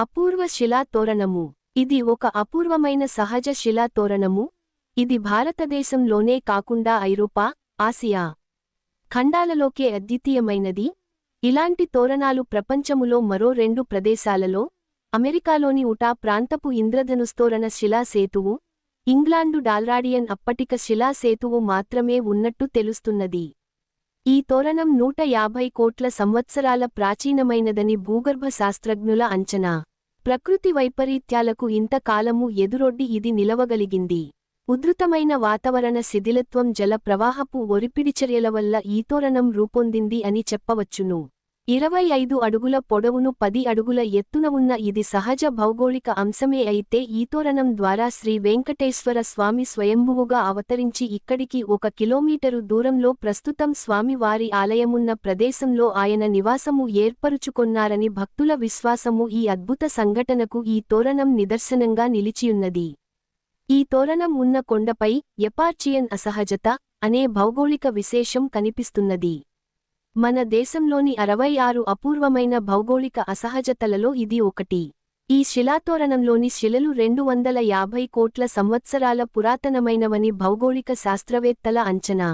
అపూర్వ శిలా తోరణము. ఇది ఒక అపూర్వమైన సహజ శిలా తోరణము. ఇది భారతదేశంలోనే కాకుండా ఐరోపా ఆసియా ఖండాలలోకే అద్వితీయమైనది. ఇలాంటి తోరణాలు ప్రపంచములో మరో రెండు ప్రదేశాలలో అమెరికాలోని ఉటా ప్రాంతపు ఇంద్రధనుస్తోరణ శిలా సేతువు ఇంగ్లాండు డాల్రాడియన్ అప్పటిక శిలా సేతువు మాత్రమే ఉన్నట్టు తెలుస్తున్నది. ఈ తోరణం నూట యాభై కోట్ల సంవత్సరాల ప్రాచీనమైనదని భూగర్భ శాస్త్రజ్ఞుల అంచనా. ప్రకృతి వైపరీత్యాలకు ఇంతకాలము ఎదురొడ్డి ఇది నిలవగలిగింది. ఉధృతమైన వాతావరణ శిథిలత్వం జల ప్రవాహపు ఒరిపిడిచర్యల వల్ల ఈతోరణం రూపొందింది అని చెప్పవచ్చును. ఇరవై ఐదు అడుగుల పొడవును పది అడుగుల ఎత్తున ఉన్న ఇది సహజ భౌగోళిక అంశమే అయితే ఈ తోరణం ద్వారా శ్రీ వెంకటేశ్వర స్వామి స్వయంభువుగా అవతరించి ఇక్కడికి ఒక కిలోమీటరు దూరంలో ప్రస్తుతం స్వామివారి ఆలయమున్న ప్రదేశంలో ఆయన నివాసము ఏర్పరుచుకొన్నారని భక్తుల విశ్వాసము ఈ అద్భుత సంఘటనకు ఈ తోరణం నిదర్శనంగా నిలిచియున్నది. ఈ తోరణం ఉన్న కొండపై ఎపార్చియన్ అసహజత అనే భౌగోళిక విశేషం కనిపిస్తున్నది. మన దేశంలోని అరవై ఆరు అపూర్వమైన భౌగోళిక అసహజతలలో ఇది ఒకటి. ఈ శిలాతోరణంలోని శిలలు రెండు వందల యాభై కోట్ల సంవత్సరాల పురాతనమైనవని భౌగోళిక శాస్త్రవేత్తల అంచనా.